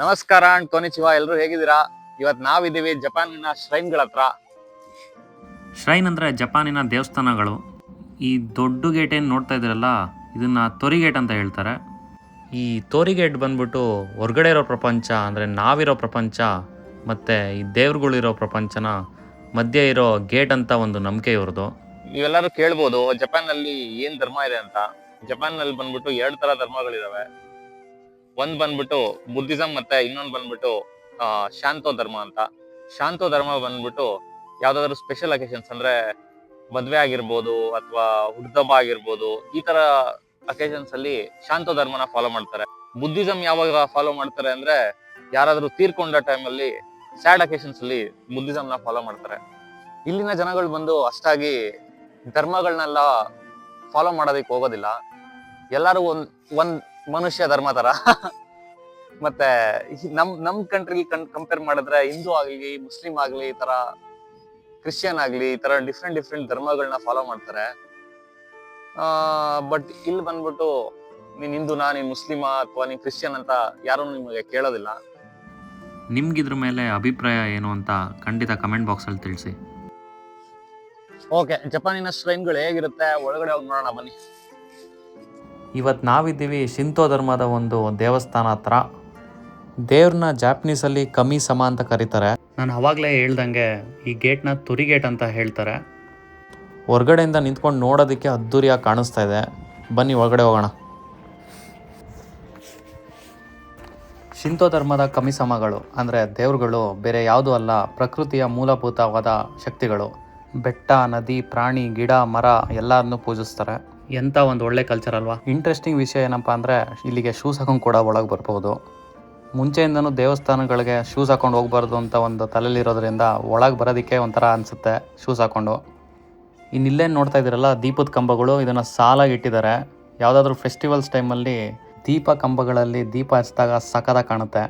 ನಮಸ್ಕಾರ ಅಂಡ್ ಕೊನಿಚಿವ ಎಲ್ಲರೂ ಹೇಗಿದ್ದೀರಾ? ಇವತ್ ನಾವಿದ್ದೀವಿ ಜಪಾನಿನ ಶ್ರೈನ್ಗಳ ಹತ್ರ. ಶ್ರೈನ್ ಅಂದರೆ ಜಪಾನಿನ ದೇವಸ್ಥಾನಗಳು. ಈ ದೊಡ್ಡ ಗೇಟ್ ಏನು ನೋಡ್ತಾ ಇದ್ದೀರಲ್ಲ ಇದನ್ನು ತೊರಿಗೇಟ್ ಅಂತ ಹೇಳ್ತಾರೆ. ಈ ತೋರಿಗೇಟ್ ಬಂದ್ಬಿಟ್ಟು ಹೊರ್ಗಡೆ ಇರೋ ಪ್ರಪಂಚ ಅಂದರೆ ನಾವಿರೋ ಪ್ರಪಂಚ ಮತ್ತು ಈ ದೇವ್ರುಗಳಿರೋ ಪ್ರಪಂಚನ ಮಧ್ಯೆ ಇರೋ ಗೇಟ್ ಅಂತ ಒಂದು ನಂಬಿಕೆ ಇವ್ರದ್ದು. ನೀವೆಲ್ಲರೂ ಕೇಳ್ಬೋದು ಜಪಾನ್ನಲ್ಲಿ ಏನ್ ಧರ್ಮ ಇದೆ ಅಂತ. ಜಪಾನ್ನಲ್ಲಿ ಬಂದ್ಬಿಟ್ಟು ಎರಡು ತರ ಧರ್ಮಗಳಿದಾವೆ. ಒಂದ್ ಬಂದ್ಬಿಟ್ಟು ಬುದ್ಧಿಸಂ ಮತ್ತೆ ಇನ್ನೊಂದ್ ಬಂದ್ಬಿಟ್ಟು ಶಾಂತೋ ಧರ್ಮ ಅಂತ. ಶಾಂತೋ ಧರ್ಮ ಬಂದ್ಬಿಟ್ಟು ಯಾವ್ದಾದ್ರು ಸ್ಪೆಷಲ್ ಅಕೇಶನ್ಸ್ ಅಂದ್ರೆ ಮದ್ವೆ ಆಗಿರ್ಬೋದು ಅಥವಾ ಹುಡ್ದಬ್ಬ ಆಗಿರ್ಬೋದು, ಈ ತರ ಅಕೇಶನ್ಸ್ ಅಲ್ಲಿ ಶಾಂತೋ ಧರ್ಮನ ಫಾಲೋ ಮಾಡ್ತಾರೆ. ಬುದ್ಧಿಸಂ ಯಾವಾಗ ಫಾಲೋ ಮಾಡ್ತಾರೆ ಅಂದ್ರೆ ಯಾರಾದ್ರೂ ತೀರ್ಕೊಂಡ ಟೈಮ್ ಅಲ್ಲಿ ಸ್ಯಾಡ್ ಅಕೇಶನ್ಸ್ ಅಲ್ಲಿ ಬುದ್ಧಿಸಂ ಫಾಲೋ ಮಾಡ್ತಾರೆ. ಇಲ್ಲಿನ ಜನಗಳು ಬಂದು ಅಷ್ಟಾಗಿ ಧರ್ಮಗಳನ್ನೆಲ್ಲ ಫಾಲೋ ಮಾಡೋದಕ್ಕೆ ಹೋಗೋದಿಲ್ಲ. ಎಲ್ಲರೂ ಒಂದ್ ಒಂದ್ ಮನುಷ್ಯ ಧರ್ಮ ತರ. ಮತ್ತೆ ನಮ್ಮ ನಮ್ ನಮ್ ಕಂಟ್ರಿ ಕಂಪೇರ್ ಮಾಡಿದ್ರೆ ಹಿಂದೂ ಆಗ್ಲಿ ಮುಸ್ಲಿಂ ಆಗ್ಲಿ ಈ ತರ ಕ್ರಿಶ್ಚಿಯನ್ ಆಗ್ಲಿ ಈ ತರ ಡಿಫ್ರೆಂಟ್ ಡಿಫ್ರೆಂಟ್ ಧರ್ಮಗಳನ್ನ ಫಾಲೋ ಮಾಡ್ತಾರೆ. ಬಟ್ ಇಲ್ಲಿ ಬಂದ್ಬಿಟ್ಟು ನೀನ್ ಹಿಂದೂನಾ ನೀನ್ ಮುಸ್ಲಿಮಾ ಅಥವಾ ನೀನ್ ಕ್ರಿಶ್ಚಿಯನ್ ಅಂತ ಯಾರು ನಿಮಗೆ ಕೇಳೋದಿಲ್ಲ. ನಿಮ್ಗಿದ್ರ ಮೇಲೆ ಅಭಿಪ್ರಾಯ ಏನು ಅಂತ ಖಂಡಿತ ಕಮೆಂಟ್ ಬಾಕ್ಸಲ್ಲಿ ತಿಳಿಸಿ. ಓಕೆ ಜಪಾನಿನ ಸ್ಟ್ರೈನ್ಗಳು ಹೇಗಿರುತ್ತೆ? ಒಳಗಡೆ ಹೋಗಿ ನೋಡೋಣ ಬನ್ನಿ. ಇವತ್ತು ನಾವಿದ್ದೀವಿ ಶಿಂತೋ ಧರ್ಮದ ಒಂದು ದೇವಸ್ಥಾನ ಹತ್ರ. ದೇವ್ರನ್ನ ಜಾಪನೀಸಲ್ಲಿ ಕಮ್ಮಿ ಸಮ ಅಂತ ಕರೀತಾರೆ. ನಾನು ಅವಾಗಲೇ ಹೇಳ್ದಂಗೆ ಈ ಗೇಟ್ನ ತುರಿ ಗೇಟ್ ಅಂತ ಹೇಳ್ತಾರೆ. ಹೊರಗಡೆಯಿಂದ ನಿಂತ್ಕೊಂಡು ನೋಡೋದಕ್ಕೆ ಅದ್ದೂರಿಯಾಗಿ ಕಾಣಿಸ್ತಾ ಇದೆ. ಬನ್ನಿ ಒಳಗಡೆ ಹೋಗೋಣ. ಶಿಂತೋ ಧರ್ಮದ ಕಮಿಸಮಗಳು ಅಂದರೆ ದೇವ್ರುಗಳು ಬೇರೆ ಯಾವುದೂ ಅಲ್ಲ ಪ್ರಕೃತಿಯ ಮೂಲಭೂತವಾದ ಶಕ್ತಿಗಳು. ಬೆಟ್ಟ ನದಿ ಪ್ರಾಣಿ ಗಿಡ ಮರ ಎಲ್ಲರನ್ನೂ ಪೂಜಿಸ್ತಾರೆ. ಎಂಥ ಒಂದು ಒಳ್ಳೆ ಕಲ್ಚರ್ ಅಲ್ವಾ? ಇಂಟ್ರೆಸ್ಟಿಂಗ್ ವಿಷಯ ಏನಪ್ಪ ಅಂದರೆ, ಇಲ್ಲಿಗೆ ಶೂಸ್ ಹಾಕೊಂಡು ಕೂಡ ಒಳಗೆ ಬರ್ಬೋದು ಮುಂಚೆಯಿಂದನೂ ದೇವಸ್ಥಾನಗಳಿಗೆ ಶೂಸ್ ಹಾಕೊಂಡು ಹೋಗ್ಬಾರ್ದು ಅಂತ ಒಂದು ತಲೆಯಲ್ಲಿರೋದ್ರಿಂದ ಒಳಗೆ ಬರೋದಕ್ಕೆ ಒಂಥರ ಅನಿಸುತ್ತೆ ಶೂಸ್ ಹಾಕೊಂಡು. ಇನ್ನು ಇಲ್ಲೇನು ನೋಡ್ತಾ ಇದ್ದೀರಲ್ಲ, ದೀಪದ ಕಂಬಗಳು ಇದನ್ನು ಸಾಲಾಗಿ ಇಟ್ಟಿದ್ದಾರೆ. ಯಾವುದಾದ್ರೂ ಫೆಸ್ಟಿವಲ್ಸ್ ಟೈಮಲ್ಲಿ ದೀಪ ಕಂಬಗಳಲ್ಲಿ ದೀಪ ಹಚ್ಚಿದಾಗ ಸಖದ ಕಾಣುತ್ತೆ.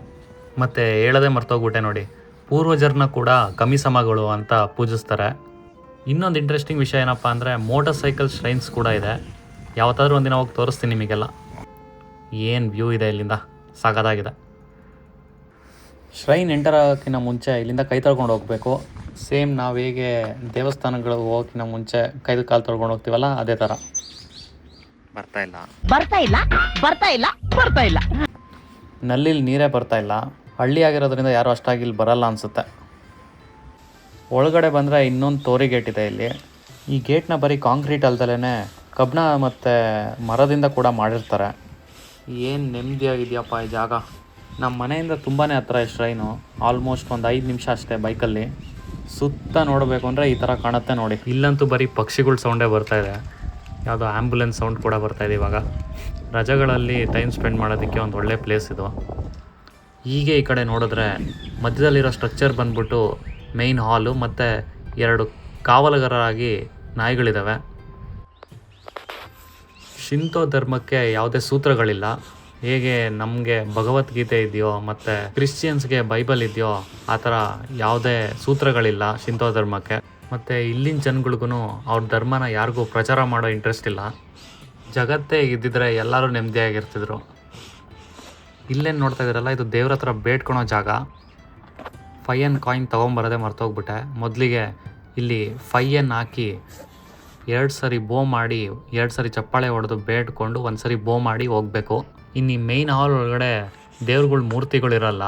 ಮತ್ತು ಹೇಳದೆ ಮರ್ತೋಗ್ಬಿಟ್ಟೆ ನೋಡಿ, ಪೂರ್ವಜರನ್ನ ಕೂಡ ಕಮಿಸಮಗಳು ಅಂತ ಪೂಜಿಸ್ತಾರೆ. ಇನ್ನೊಂದು ಇಂಟ್ರೆಸ್ಟಿಂಗ್ ವಿಷಯ ಏನಪ್ಪ ಅಂದರೆ ಮೋಟರ್ ಸೈಕಲ್ ಶ್ರೈನ್ಸ್ ಕೂಡ ಇದೆ. ಯಾವತ್ತಾದ್ರೂ ಒಂದಿನ ಹೋಗಿ ತೋರಿಸ್ತೀನಿ ನಿಮಗೆಲ್ಲ. ಏನು ವ್ಯೂ ಇದೆ ಇಲ್ಲಿಂದ? ಸಾಗದಾಗಿದೆ. ಶ್ರೈನ್ ಎಂಟರ್ ಆಗೋಕ್ಕಿಂತ ಮುಂಚೆ ಇಲ್ಲಿಂದ ಕೈ ತೊಳ್ಕೊಂಡು ಹೋಗಬೇಕು. ಸೇಮ್ ನಾವು ಹೇಗೆ ದೇವಸ್ಥಾನಗಳಿಗೆ ಹೋಗೋಕ್ಕಿಂತ ಮುಂಚೆ ಕೈದು ಕಾಲು ತೊಳ್ಕೊಂಡು ಹೋಗ್ತೀವಲ್ಲ ಅದೇ ಥರ ಬರ್ತಾ ಇಲ್ಲ. ಬರ್ತಾ ಇಲ್ಲ ಬರ್ತಾ ಇಲ್ಲ ಬರ್ತಾ ಇಲ್ಲ. ನಲ್ಲಿಲಿ ನೀರೇ ಬರ್ತಾ ಇಲ್ಲ. ಹಳ್ಳಿ ಆಗಿರೋದ್ರಿಂದ ಯಾರು ಅಷ್ಟಾಗಿ ಇಲ್ಲಿ ಬರಲ್ಲ ಅನಿಸುತ್ತೆ. ಒಳಗಡೆ ಬಂದರೆ ಇನ್ನೊಂದು ತೋರಿ ಗೇಟ್ ಇದೆ ಇಲ್ಲಿ. ಈ ಗೇಟ್ನ ಬರೀ ಕಾಂಕ್ರೀಟ್ ಅಲ್ದಲೇ ಕಬ್ಬಣ ಮತ್ತು ಮರದಿಂದ ಕೂಡ ಮಾಡಿರ್ತಾರೆ. ಏನು ನೆಮ್ಮದಿಯಾಗಿದೆಯಪ್ಪ ಈ ಜಾಗ. ನಮ್ಮ ಮನೆಯಿಂದ ತುಂಬಾ ಹತ್ರ ಶ್ರೈನು ಆಲ್ಮೋಸ್ಟ್ ಒಂದು ಐದು ನಿಮಿಷ ಅಷ್ಟೇ ಬೈಕಲ್ಲಿ ಸುತ್ತ ನೋಡಬೇಕು ಅಂದರೆ ಈ ಥರ ಕಾಣುತ್ತೆ ನೋಡಿ. ಇಲ್ಲಂತೂ ಬರೀ ಪಕ್ಷಿಗಳ ಸೌಂಡೇ ಬರ್ತಾ ಇದೆ. ಯಾವುದೋ ಆ್ಯಂಬುಲೆನ್ಸ್ ಸೌಂಡ್ ಕೂಡ ಬರ್ತಾ ಇದೆ ಇವಾಗ. ರಜೆಗಳಲ್ಲಿ ಟೈಮ್ ಸ್ಪೆಂಡ್ ಮಾಡೋದಕ್ಕೆ ಒಂದು ಒಳ್ಳೆ ಪ್ಲೇಸ್ ಇದು. ಹೀಗೆ ಈ ಕಡೆ ನೋಡಿದ್ರೆ ಮಧ್ಯದಲ್ಲಿರೋ ಸ್ಟ್ರಕ್ಚರ್ ಬಂದ್ಬಿಟ್ಟು ಮೇಯ್ನ್ ಹಾಲು ಮತ್ತು ಎರಡು ಕಾವಲುಗಾರರಾಗಿ ನಾಯಿಗಳಿದ್ದಾವೆ ಶಿಂತೋ ಧರ್ಮಕ್ಕೆ ಯಾವುದೇ ಸೂತ್ರಗಳಿಲ್ಲ. ಹೇಗೆ ನಮಗೆ ಭಗವದ್ಗೀತೆ ಇದೆಯೋ ಮತ್ತು ಕ್ರಿಶ್ಚಿಯನ್ಸ್ಗೆ ಬೈಬಲ್ ಇದೆಯೋ ಆ ಥರ ಯಾವುದೇ ಸೂತ್ರಗಳಿಲ್ಲ ಶಿಂತೋ ಧರ್ಮಕ್ಕೆ. ಮತ್ತು ಇಲ್ಲಿನ ಜನಗಳಿಗೂ ಅವ್ರ ಧರ್ಮನ ಯಾರಿಗೂ ಪ್ರಚಾರ ಮಾಡೋ ಇಂಟ್ರೆಸ್ಟ್ ಇಲ್ಲ. ಜಗತ್ತೇ ಇದ್ದಿದ್ರೆ ಎಲ್ಲರೂ ನೆಮ್ಮದಿಯಾಗಿರ್ತಿದ್ರು. ಇಲ್ಲೇನು ನೋಡ್ತಾ ಇದ್ದೀರಲ್ಲ, ಇದು ದೇವ್ರ ಹತ್ರ ಬೇಡ್ಕೊಳೋ ಜಾಗ. ಫೈ ಎನ್ ಕಾಯಿನ್ ತೊಗೊಂಬರೋದೆ ಮರ್ತೋಗ್ಬಿಟ್ಟೆ. ಮೊದಲಿಗೆ ಇಲ್ಲಿ ಫೈ ಎನ್ ಹಾಕಿ ಎರಡು ಸರಿ ಬೋ ಮಾಡಿ, ಎರಡು ಸರಿ ಚಪ್ಪಾಳೆ ಹೊಡೆದು ಬೇಡ್ಕೊಂಡು ಒಂದು ಸರಿ ಬೋ ಮಾಡಿ ಹೋಗಬೇಕು. ಇನ್ನು ಈ ಮೇಯ್ನ್ ಹಾಲ್ ಒಳಗಡೆ ದೇವ್ರುಗಳ ಮೂರ್ತಿಗಳಿರಲ್ಲ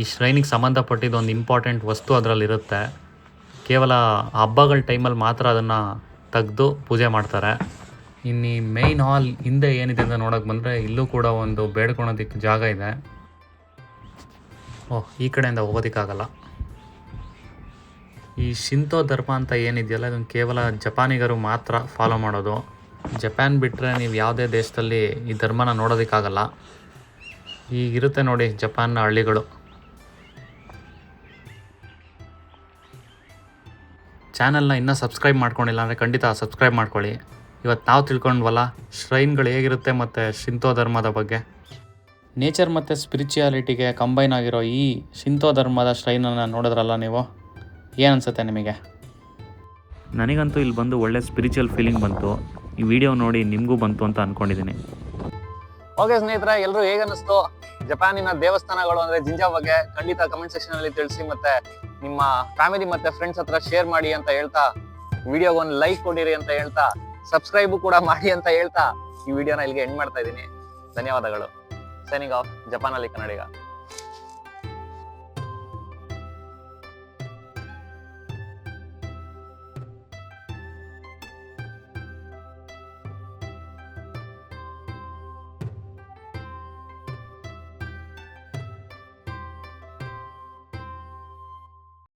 ಈ ಶ್ರೈನಿಗೆ ಸಂಬಂಧಪಟ್ಟಿದ್ದು ಒಂದು ಇಂಪಾರ್ಟೆಂಟ್ ವಸ್ತು ಅದರಲ್ಲಿರುತ್ತೆ ಕೇವಲ ಹಬ್ಬಗಳ ಟೈಮಲ್ಲಿ ಮಾತ್ರ ಅದನ್ನು ತೆಗೆದು ಪೂಜೆ ಮಾಡ್ತಾರೆ. ಇನ್ನು ಮೇಯ್ನ್ ಹಾಲ್ ಹಿಂದೆ ಏನಿದೆ ಅಂತ ನೋಡೋಕೆ ಬಂದರೆ ಇಲ್ಲೂ ಕೂಡ ಒಂದು ಬೇಡ್ಕೊಳೋದಿಕ್ಕೆ ಜಾಗ ಇದೆ. ಓಹ್ ಈ ಕಡೆಯಿಂದ ಹೋಗೋದಕ್ಕಾಗಲ್ಲ. ಈ ಶಿಂತೋ ಧರ್ಮ ಅಂತ ಏನಿದೆಯಲ್ಲ, ಇದನ್ನು ಕೇವಲ ಜಪಾನಿಗರು ಮಾತ್ರ ಫಾಲೋ ಮಾಡೋದು. ಜಪಾನ್ ಬಿಟ್ಟರೆ ನೀವು ಯಾವುದೇ ದೇಶದಲ್ಲಿ ಈ ಧರ್ಮನ ನೋಡೋದಕ್ಕಾಗಲ್ಲ. ಈಗಿರುತ್ತೆ ನೋಡಿ ಜಪಾನ್ನ ಹಳ್ಳಿಗಳು. ಚಾನಲ್ನ ಇನ್ನೂ ಸಬ್ಸ್ಕ್ರೈಬ್ ಮಾಡ್ಕೊಂಡಿಲ್ಲ ಅಂದರೆ ಖಂಡಿತ ಸಬ್ಸ್ಕ್ರೈಬ್ ಮಾಡ್ಕೊಳ್ಳಿ. ಇವತ್ತು ನಾವು ತಿಳ್ಕೊಂಡ್ವಲ್ಲ, ಶ್ರೈನ್ಗಳು ಹೇಗಿರುತ್ತೆ ಮತ್ತು ಶಿಂತೋ ಧರ್ಮದ ಬಗ್ಗೆ? ನೇಚರ್ ಮತ್ತು ಸ್ಪಿರಿಚುಯಾಲಿಟಿಗೆ ಕಂಬೈನ್ ಆಗಿರೋ ಈ ಶಿಂತೋ ಧರ್ಮದ ಶ್ರೈನನ್ನು ನೋಡಿದ್ರಲ್ಲ ನೀವು? ಏನು ಅನಿಸುತ್ತೆ ನಿಮಗೆ? ನನಗಂತೂ ಇಲ್ಲಿ ಬಂದು ಒಳ್ಳೆ ಸ್ಪಿರಿಚುವಲ್ ಫೀಲಿಂಗ್ ಬಂತು. ಈ ವಿಡಿಯೋ ನೋಡಿ ನಿಮಗೂ ಬಂತು ಅಂತ ಅಂದ್ಕೊಂಡಿದ್ದೀನಿ ಓಕೆ ಸ್ನೇಹಿತರೆ ಎಲ್ಲರೂ ಹೇಗೆ ಅನ್ನಿಸ್ತು? ಜಪಾನಿನ ದೇವಸ್ಥಾನಗಳು ಅಂದ್ರೆ ಜಿಂಜಾ ಬಗ್ಗೆ ಖಂಡಿತ ಕಮೆಂಟ್ ಸೆಕ್ಷನ್ ಅಲ್ಲಿ ತಿಳಿಸಿ ಮತ್ತೆ ನಿಮ್ಮ ಫ್ಯಾಮಿಲಿ ಮತ್ತೆ ಫ್ರೆಂಡ್ಸ್ ಹತ್ರ ಶೇರ್ ಮಾಡಿ ಅಂತ ಹೇಳ್ತಾ ವಿಡಿಯೋಗೆ ಒಂದು ಲೈಕ್ ಕೊಡಿರಿ ಅಂತ ಹೇಳ್ತಾ ಸಬ್ಸ್ಕ್ರೈಬ್ ಕೂಡ ಮಾಡಿ ಅಂತ ಹೇಳ್ತಾ ಈ ವಿಡಿಯೋನ ಇಲ್ಲಿಗೆ ಎಂಡ್ ಮಾಡ್ತಾ ಇದ್ದೀನಿ. ಧನ್ಯವಾದಗಳು. ಸೈನಿಂಗ್ ಆಫ್ ಜಪಾನಲ್ಲಿ ಕನ್ನಡಿಗ